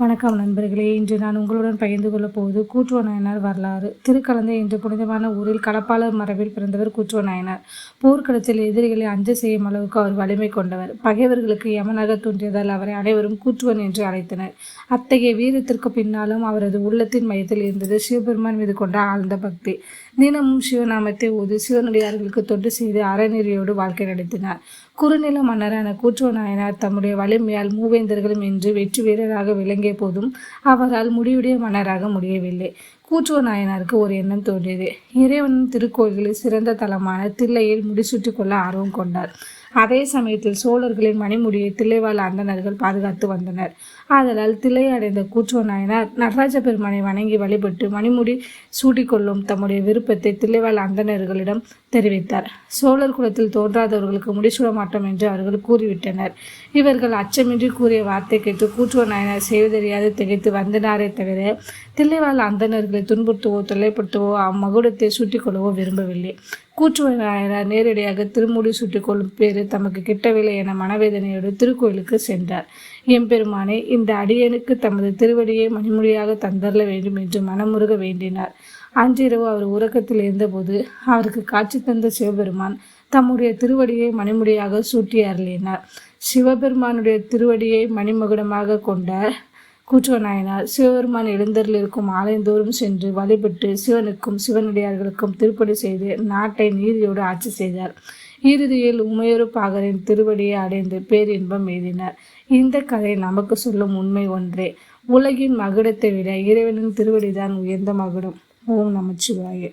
வணக்கம் நண்பர்களே. இன்று நான் உங்களுடன் பகிர்ந்து கொள்ளப் போவது கூற்றுவ நாயனார் வரலாறு. திருக்கலந்தை என்ற புனிதமான ஊரில் களப்பாளர் மரபில் பிறந்தவர் கூற்றுவ நாயனார் போர்க்களத்தில் எதிரிகளை அஞ்ச செய்யும் அளவுக்கு அவர் வலிமை கொண்டவர். பகைவர்களுக்கு யமனாக தோன்றியதால் அவரை அனைவரும் கூற்றுவன் என்று அழைத்தனர். அத்தகைய வீரத்திற்கு பின்னாலும் அவரது உள்ளத்தின் மையத்தில் இருந்தது சிவபெருமான் மீது கொண்ட ஆழ்ந்த பக்தி. தினமும் சிவநாமத்தை ஓது சிவனடியார்களுக்கு தொண்டு செய்து அறநெறியோடு வாழ்க்கை நடத்தினார். குறுநில மன்னரான கூற்றுவ நாயனார் தம்முடைய வலிமையால் மூவேந்தர்களும் இன்று வெற்றி வீரராக விளங்கி தொடங்கிய போதும். அவரால் முடிவுடைய மன்னராக முடியவில்லை. கூற்றுவ நாயனாருக்கு ஒரு எண்ணம் தோன்றியது. இறைவனின் திருக்கோயிலில் சிறந்த தலமான தில்லையில் முடிசூட்டி கொள்ள ஆர்வம் கொண்டார். அதே சமயத்தில் சோழர்களின் மணிமுடியை தில்லைவாழ் அந்தனர்கள் பாதுகாத்து வந்தனர். ஆதலால் தில்லை அடைந்த கூச்சோ நாயனார் நடராஜ பெருமானை வணங்கி வழிபட்டு மணிமுடி சூட்டிக்கொள்ளும் தம்முடைய விருப்பத்தை தில்லைவாழ் அந்தனர்களிடம் தெரிவித்தார். சோழர் குலத்தில் தோன்றாதவர்களுக்கு முடிசூட மாட்டோம் என்று அவர்கள் கூறிவிட்டனர். இவர்கள் அச்சமின்றி கூறிய வார்த்தை கேட்டு கூச்சோ நாயனார் செய்வதறியாது திகைத்து வந்தனாரே தவிர தில்லைவாழ் அந்தனர்களை துன்புறுத்தவோ தொல்லைப்படுத்தவோ அம்மகுடத்தை சூட்டிக்கொள்ளவோ விரும்பவில்லை. கூற்றுவனாயனார் நேரடியாக திருமுடி சுட்டிக்கொள்ளும் பேரு தமக்கு கிட்டவில்லை என மனவேதனையோடு திருக்கோயிலுக்கு சென்றார். எம்பெருமானே இந்த அடியனுக்கு தமது திருவடியை மணிமொழியாக தந்தரல வேண்டும் என்று மனமுருக வேண்டினார். அன்றிரவு அவர் உறக்கத்தில் இருந்தபோது அவருக்கு காட்சி தந்த சிவபெருமான் தம்முடைய திருவடியை மணிமுடியாக சூட்டி அருளினார். சிவபெருமானுடைய திருவடியை மணிமகுடமாக கொண்ட கூற்றுவநாயனார் சிவபெருமான் எழுந்தரில் இருக்கும் ஆலயந்தோறும் சென்று வழிபட்டு சிவனுக்கும் சிவனடியார்களுக்கும் திருப்படி செய்து நாட்டை நீதியோடு ஆட்சி செய்தார். இறுதியில் உமையொரு பாகரின் திருவடியை அடைந்து பேரின்பம் எழுதினார் இந்த கதை நமக்கு சொல்லும் உண்மை ஒன்றே. உலகின் மகுடத்தை விட இறைவனின் திருவடிதான் உயர்ந்த மகுடம். ஓம் நமச்சிவாயே.